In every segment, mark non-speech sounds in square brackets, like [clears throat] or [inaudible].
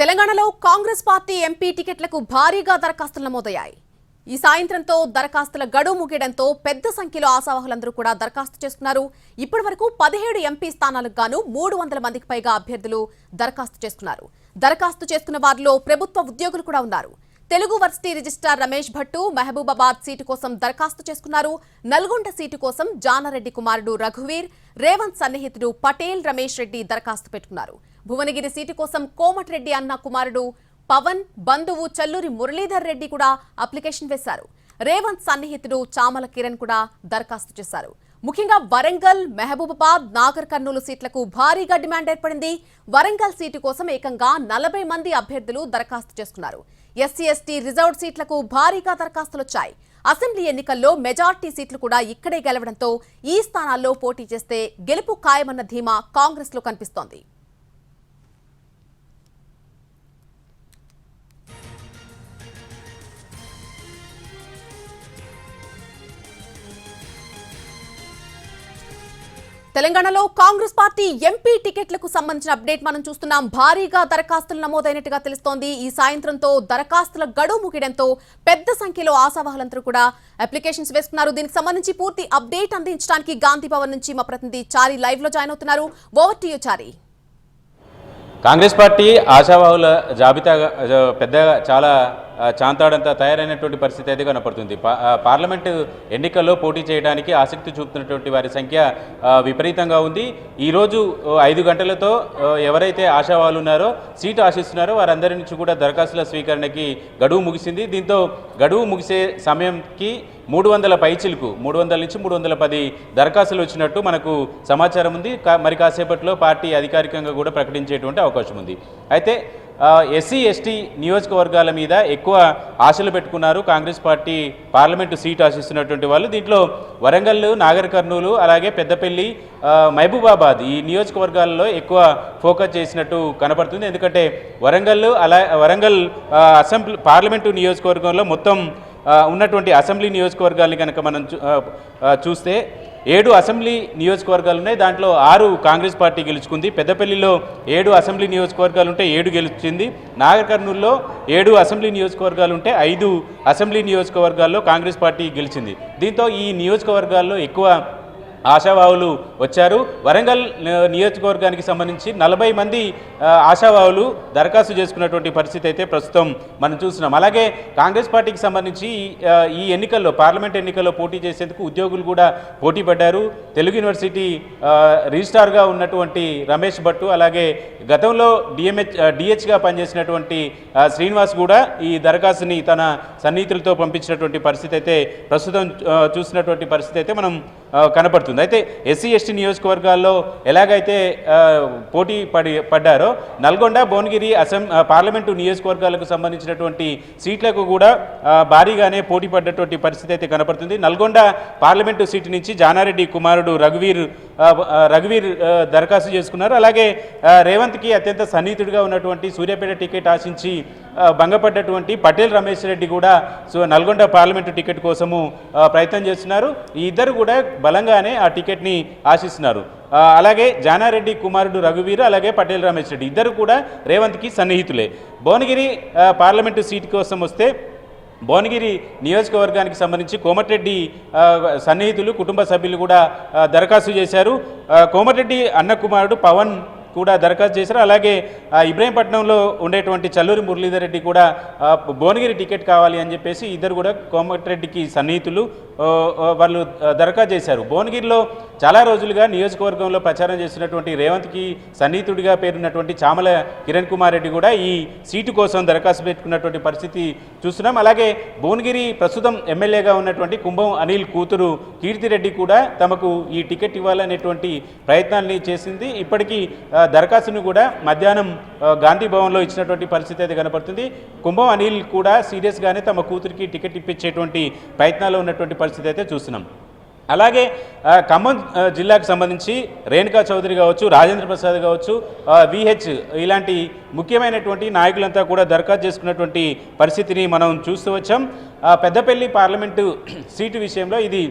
తెలంగాణలో Congress party MP టికెట్లకు భారీగా దరఖాస్తులు నమోదయ్యాయి. ఈ సాయంత్రంతో దరఖాస్తుల గడువు ముగియడంతో పెద్ద సంఖ్యలో ఆశావాహులందరూ కూడా దరఖాస్తు చేసుకున్నారు. ఇప్పటి వరకు పదిహేడు ఎంపీ స్థానాలకు గాను మూడు వందల మందికి పైగా అభ్యర్థులు దరఖాస్తు చేసుకున్నారు. దరఖాస్తు చేసుకున్న వారిలో ప్రభుత్వ ఉద్యోగులు కూడా ఉన్నారు. Telugu varsity registrar Ramesh Bhattu Mahabubabad seat కోసం దరఖాస్తు చేసుకున్నారు. నల్గొండ సీటు కోసం జానారెడ్డి కుమారుడు రఘువీర్ రేవంత్ సన్నిహితుడు పటేల్ రమేష్ రెడ్డి దరఖాస్తు పెట్టుకున్నారు. భువనగిరి సీటు కోసం కోమటిరెడ్డి అన్న కుమారుడు పవన్ బంధువు చల్లూరి మురళీధర్ రెడ్డి కూడా అప్లికేషన్ వేశారు. రేవంత్ సన్నిహితుడు చామల కిరణ్ కూడా దరఖాస్తు చేశారు. ముఖ్యంగా వరంగల్ మహబూబాబాద్ నాగర్ కర్నూలు సీట్లకు భారీగా డిమాండ్ ఏర్పడింది. వరంగల్ సీటు కోసం ఏకంగా నలభై మంది అభ్యర్థులు దరఖాస్తు చేసుకున్నారు. ఎస్సీ ఎస్టీ రిజర్వ్డ్ సీట్లకు భారీగా దరఖాస్తులు వచ్చాయి. అసెంబ్లీ ఎన్నికల్లో మెజార్టీ సీట్లు కూడా ఇక్కడే గెలవడంతో ఈ స్థానాల్లో పోటీ చేస్తే గెలుపు ఖాయమన్న ధీమా కాంగ్రెస్లో కనిపిస్తోంది. తెలంగాణలో కాంగ్రెస్ పార్టీ ఎంపీ టికెట్లకు సంబంధించిన అప్డేట్ మనం చూస్తున్నాం. భారీగా దరఖాస్తులు నమోదైనట్టుగా తెలుస్తోంది. ఈ సాయంత్రంతో దరఖాస్తుల గడువు ముగియడంతో పెద్ద సంఖ్యలో ఆశావాహులందరూ కూడా అప్లికేషన్స్ వేసుకున్నారు. దీనికి సంబంధించి పూర్తి అప్డేట్ అందించడానికి గాంధీ భవన్ నుంచి మా ప్రతినిధి చారి లైవ్లో జాయిన్ అవుతున్నారు. Over to Chari. Congress party ఆశావాహుల జాబితా పెద్దగా చాలా చాంతాడంతా తయారైనటువంటి పరిస్థితి అయితే కనపడుతుంది. పార్లమెంటు ఎన్నికల్లో పోటీ చేయడానికి ఆసక్తి చూపుతున్నటువంటి వారి సంఖ్య విపరీతంగా ఉంది. ఈరోజు ఐదు గంటలతో ఎవరైతే ఆశావాహులు ఉన్నారో సీటు ఆశిస్తున్నారో వారందరి నుంచి కూడా దరఖాస్తుల స్వీకరణకి గడువు ముగిసింది. దీంతో గడువు ముగిసే సమయంకి మూడు వందల పైచిలకు మూడు వందల నుంచి మూడు వందల పది దరఖాస్తులు వచ్చినట్టు మనకు సమాచారం ఉంది. కా- మరి కాసేపట్లో పార్టీ అధికారికంగా కూడా ప్రకటించేటువంటి అవకాశం ఉంది. అయితే ఎస్సీ ఎస్టీ నియోజకవర్గాల మీద ఎక్కువ ఆశలు పెట్టుకున్నారు కాంగ్రెస్ పార్టీ పార్లమెంటు సీట్ ఆశిస్తున్నటువంటి వాళ్ళు. దీంట్లో వరంగల్ నాగర్ కర్నూలు అలాగే పెద్దపల్లి మహబూబాబాద్ ఈ నియోజకవర్గాల్లో ఎక్కువ ఫోకస్ చేసినట్టు కనపడుతుంది. ఎందుకంటే వరంగల్ అలా వరంగల్ అసెంబ్లీ పార్లమెంటు నియోజకవర్గంలో మొత్తం ఉన్నటువంటి అసెంబ్లీ నియోజకవర్గాల్ని కనుక మనం చూ- చూస్తే ఏడు అసెంబ్లీ నియోజకవర్గాలు ఉన్నాయి దాంట్లో ఆరు కాంగ్రెస్ పార్టీ గెలుచుకుంది. పెద్దపల్లిలో ఏడు అసెంబ్లీ నియోజకవర్గాలు ఉంటే ఏడు గెలుచింది. నాగకర్నూలులో ఏడు అసెంబ్లీ నియోజకవర్గాలు ఉంటే ఐదు అసెంబ్లీ నియోజకవర్గాల్లో కాంగ్రెస్ పార్టీ గెలిచింది. దీంతో ఈ నియోజకవర్గాల్లో ఎక్కువ ఆశావాహులు వచ్చారు. వరంగల్ నియోజకవర్గానికి సంబంధించి నలభై మంది ఆశావాహులు దరఖాస్తు చేసుకున్నటువంటి పరిస్థితి అయితే ప్రస్తుతం మనం చూస్తున్నాం. అలాగే కాంగ్రెస్ పార్టీకి సంబంధించి ఈ ఎన్నికల్లో పార్లమెంట్ ఎన్నికల్లో పోటీ చేసేందుకు ఉద్యోగులు కూడా పోటీ పడ్డారు. తెలుగు యూనివర్సిటీ ఆ, రిజిస్ట్రార్గా ఉన్నటువంటి రమేష్ భట్టు అలాగే గతంలో డిఎంహెచ్ డిహెచ్గా పనిచేసినటువంటి శ్రీనివాస్ కూడా ఈ దరఖాస్తుని తన సన్నిహితులతో పంపించినటువంటి పరిస్థితి అయితే ప్రస్తుతం చూసినటువంటి పరిస్థితి అయితే మనం కనపడుతుంది. అయితే ఎస్సీ ఎస్టీ నియోజకవర్గాల్లో ఎలాగైతే పోటీ పడి పడ్డారో నల్గొండ భువనగిరి అసెం పార్లమెంటు నియోజకవర్గాలకు సంబంధించినటువంటి సీట్లకు కూడా భారీగానే పోటీ పడ్డటువంటి పరిస్థితి అయితే కనపడుతుంది. నల్గొండ పార్లమెంటు సీటు నుంచి జానారెడ్డి కుమారుడు రఘువీర్ రఘువీర్ దరఖాస్తు చేసుకున్నారు. అలాగే రేవంత్కి అత్యంత సన్నిహితుడిగా ఉన్నటువంటి సూర్యాపేట టికెట్ ఆశించి భంగపడ్డటువంటి పటేల్ రమేష్ రెడ్డి కూడా సో నల్గొండ పార్లమెంటు టికెట్ కోసము ప్రయత్నం చేస్తున్నారు. ఈ ఇద్దరు కూడా బలంగానే ఆ టికెట్ని ఆశిస్తున్నారు. అలాగే జానారెడ్డి కుమారుడు రఘువీర్ అలాగే పటేల్ రమేష్ రెడ్డి ఇద్దరు కూడా రేవంత్కి సన్నిహితులే. భువనగిరి పార్లమెంటు సీట్ కోసం వస్తే భువనగిరి నియోజకవర్గానికి సంబంధించి కోమటిరెడ్డి సన్నిహితులు కుటుంబ సభ్యులు కూడా దరఖాస్తు చేశారు. కోమటిరెడ్డి అన్న కుమారుడు పవన్ కూడా దరఖాస్తు చేశారు. అలాగే ఇబ్రహీంపట్నంలో ఇబ్రాహీంపట్నంలో ఉండేటువంటి చల్లూరి మురళీధర్ రెడ్డి కూడా భువనగిరి టికెట్ కావాలి అని చెప్పేసి ఇద్దరు కూడా కోమటిరెడ్డికి సన్నిహితులు వాళ్ళు దరఖాస్తు చేశారు. భువనగిరిలో చాలా రోజులుగా నియోజకవర్గంలో ప్రచారం చేస్తున్నటువంటి రేవంత్కి సన్నిహితుడిగా పేరున్నటువంటి చామల కిరణ్ కుమార్ రెడ్డి కూడా ఈ సీటు కోసం దరఖాస్తు పెట్టుకున్నటువంటి పరిస్థితి చూస్తున్నాం. అలాగే భువనగిరి ప్రస్తుతం ఎమ్మెల్యేగా ఉన్నటువంటి కుంభం అనిల్ కూతురు కీర్తిరెడ్డి కూడా తమకు ఈ టికెట్ ఇవ్వాలనేటువంటి ప్రయత్నాల్ని చేసింది. ఇప్పటికీ దరఖాస్తును కూడా మధ్యాహ్నం గాంధీ భవన్లో ఇచ్చినటువంటి పరిస్థితి అయితే కనపడుతుంది. కుంభం అనిల్ కూడా సీరియస్గానే తమ కూతురికి టికెట్ ఇప్పించేటువంటి ప్రయత్నాలు ఉన్నటువంటి పరిస్థితి పరిస్థితి అయితే చూస్తున్నాం. అలాగే ఖమ్మం జిల్లాకు సంబంధించి రేణుకా చౌదరి కావచ్చు రాజేంద్ర ప్రసాద్ కావచ్చు విహెచ్ ఇలాంటి ముఖ్యమైనటువంటి నాయకులంతా కూడా దరఖాస్తు చేసుకున్నటువంటి పరిస్థితిని మనం చూస్తూ వచ్చాం. పెద్దపల్లి పార్లమెంటు [clears throat] సీటు విషయంలో ఇది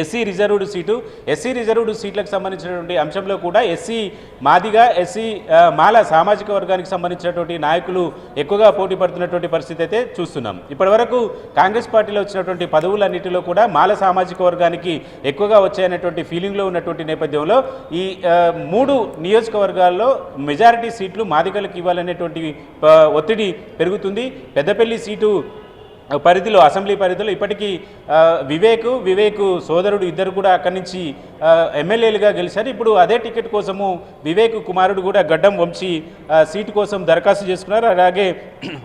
SC reserved seat SC reserved సీట్లకు సంబంధించినటువంటి అంశంలో కూడా ఎస్సీ మాదిగా ఎస్సీ మాల సామాజిక వర్గానికి సంబంధించినటువంటి నాయకులు ఎక్కువగా పోటీ పడుతున్నటువంటి పరిస్థితి అయితే చూస్తున్నాం. ఇప్పటివరకు కాంగ్రెస్ పార్టీలో వచ్చినటువంటి పదవులన్నిటిలో కూడా మాల సామాజిక వర్గానికి ఎక్కువగా వచ్చాయనేటువంటి ఫీలింగ్లో ఉన్నటువంటి నేపథ్యంలో ఈ మూడు నియోజకవర్గాల్లో మెజారిటీ సీట్లు మాదిగలకు ఇవ్వాలనేటువంటి ఒత్తిడి పెరుగుతుంది. పెద్దపల్లి సీటు పరిధిలో అసెంబ్లీ పరిధిలో ఇప్పటికీ వివేక్ వివేక్ సోదరుడు ఇద్దరు కూడా అక్కడి నుంచి ఎమ్మెల్యేలుగా గెలిచారు. ఇప్పుడు అదే టికెట్ కోసము వివేక్ కుమారుడు కూడా గడ్డం వంశీ సీటు కోసం దరఖాస్తు చేసుకున్నారు. అలాగే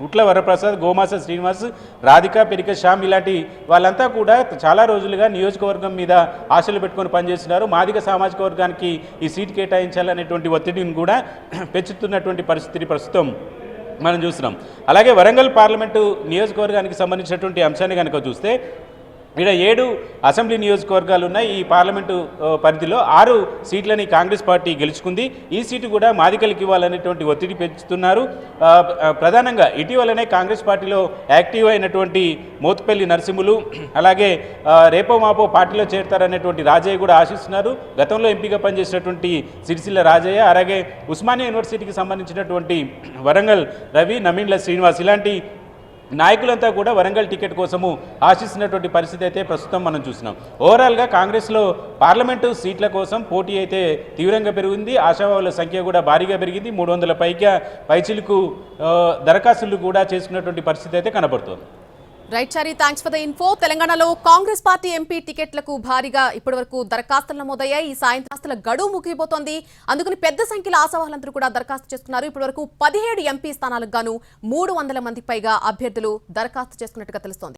ఉట్ల వరప్రసాద్ గోమాస శ్రీనివాస్ రాధిక పెరిక శ్యామ్ ఇలాంటి వాళ్ళంతా కూడా చాలా రోజులుగా నియోజకవర్గం మీద ఆశలు పెట్టుకొని పనిచేస్తున్నారు. మాదిక సామాజిక వర్గానికి ఈ సీటు కేటాయించాలనేటువంటి ఒత్తిడిని కూడా పెంచుతున్నటువంటి పరిస్థితి ప్రస్తుతం. మనం చూస్తున్నాం. అలాగే వరంగల్ పార్లమెంటు నియోజకవర్గానికి సంబంధించినటువంటి అంశాన్ని కనుక చూస్తే ఇక్కడ ఏడు అసెంబ్లీ నియోజకవర్గాలు ఉన్నాయి. ఈ పార్లమెంటు పరిధిలో ఆరు సీట్లని కాంగ్రెస్ పార్టీ గెలుచుకుంది. ఈ సీటు కూడా మాదికలకి ఇవ్వాలనేటువంటి ఒత్తిడి పెంచుతున్నారు. ప్రధానంగా ఇటీవలనే కాంగ్రెస్ పార్టీలో యాక్టివ్ అయినటువంటి మోత్పల్లి నరసింహులు అలాగే రేపో మాపో పార్టీలో చేరతారనేటువంటి రాజయ్య కూడా ఆశిస్తున్నారు. గతంలో ఎంపీగా పనిచేసినటువంటి సిరిసిల్ల రాజయ్య అలాగే ఉస్మానియా యూనివర్సిటీకి సంబంధించినటువంటి వరంగల్ రవి నమీన్ల శ్రీనివాస్ ఇలాంటి నాయకులంతా కూడా వరంగల్ టికెట్ కోసము ఆశిస్తున్నటువంటి పరిస్థితి అయితే ప్రస్తుతం మనం చూసినాం ఓవరాల్గా కాంగ్రెస్లో పార్లమెంటు సీట్ల కోసం పోటీ అయితే తీవ్రంగా పెరిగింది. ఆశావాహుల సంఖ్య కూడా భారీగా పెరిగింది. మూడు వందల పైగా పైచిలకు దరఖాస్తులు కూడా చేసుకున్నటువంటి పరిస్థితి అయితే కనబడుతోంది. Right Chari thanks for the info తెలంగాణలో కాంగ్రెస్ పార్టీ ఎంపీ టికెట్లకు భారీగా ఇప్పటివరకు దరఖాస్తులు నమోదయ్యాయి. ఈ సాయంత్రాస్తుల గడువు ముగిపోతోంది అందుకని పెద్ద సంఖ్యలో ఆశావాహులందరూ కూడా దరఖాస్తు చేసుకున్నారు ఇప్పటివరకు పదిహేడు ఎంపీ స్థానాలకు గాను మూడు వందల పైగా అభ్యర్థులు దరఖాస్తు చేసుకున్నట్టుగా తెలుస్తోంది.